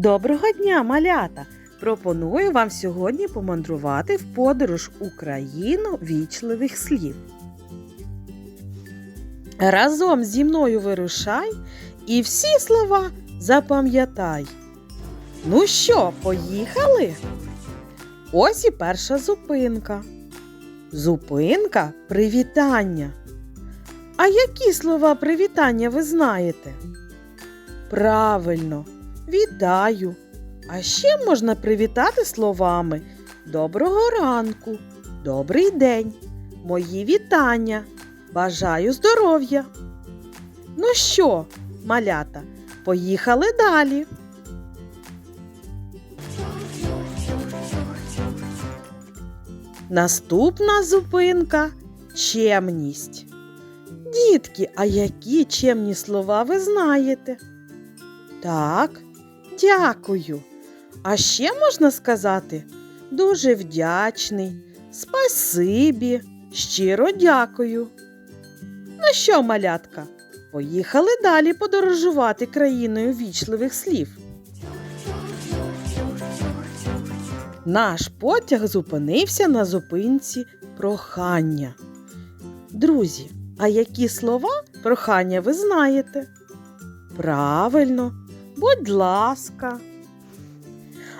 Доброго дня, малята! Пропоную вам сьогодні помандрувати в подорож у країну вічливих слів. Разом зі мною вирушай і всі слова запам'ятай. Ну що, поїхали? Ось і перша зупинка. Зупинка привітання. А які слова привітання ви знаєте? Правильно, вітаю. А ще можна привітати словами Доброго ранку, добрий день, мої вітання, бажаю здоров'я. Ну що, малята, поїхали далі. Наступна зупинка чемність. Дітки, а які чемні слова ви знаєте? Так, дякую. А ще можна сказати дуже вдячний, спасибі, щиро дякую. Ну що, малятка, поїхали далі подорожувати країною вічливих слів. Наш потяг зупинився на зупинці прохання. Друзі, а які слова прохання ви знаєте? Правильно, будь ласка.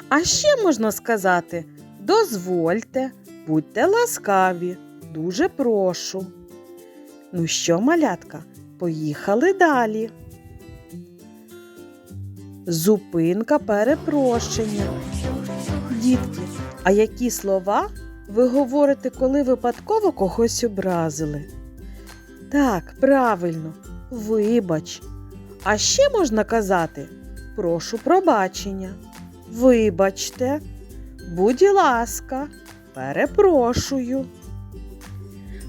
А ще можна сказати дозвольте, будьте ласкаві, дуже прошу. Ну що, малятка, поїхали далі. Зупинка перепрошення. Дітки, а які слова ви говорите, коли випадково когось образили? Так, правильно, вибач. А ще можна казати прошу пробачення. Вибачте, будь ласка, перепрошую.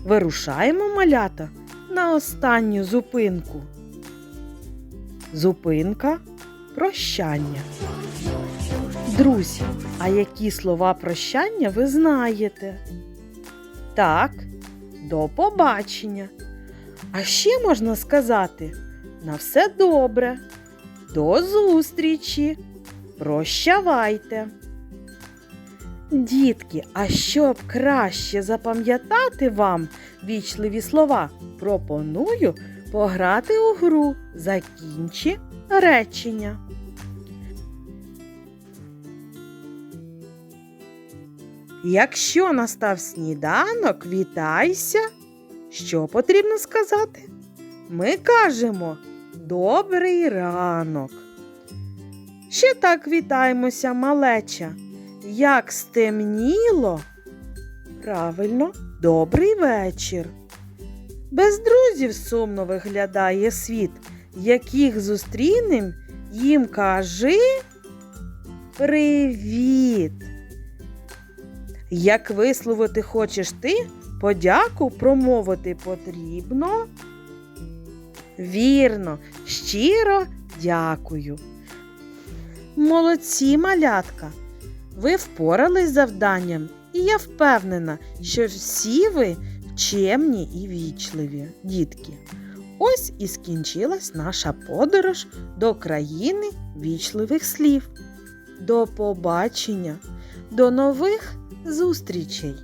Вирушаємо малята на останню зупинку. Зупинка прощання. Друзі, а які слова прощання ви знаєте? Так, до побачення. А ще можна сказати на все добре, до зустрічі, прощавайте. Дітки, а щоб краще запам'ятати вам вічливі слова, пропоную пограти у гру Закінчи речення. Якщо настав сніданок, вітайся. Що потрібно сказати? Ми кажемо добрий ранок. Ще так вітаємося, малеча. Як стемніло. Правильно, добрий вечір. Без друзів сумно виглядає світ, яких зустрінем, їм кажи привіт. Як висловити хочеш ти, подяку промовити потрібно. Вірно, щиро дякую. Молодці, малятка. Ви впорались з завданням, і я впевнена, що всі ви чемні і вічливі, дітки. Ось і скінчилась наша подорож до країни вічливих слів. До побачення, до нових зустрічей!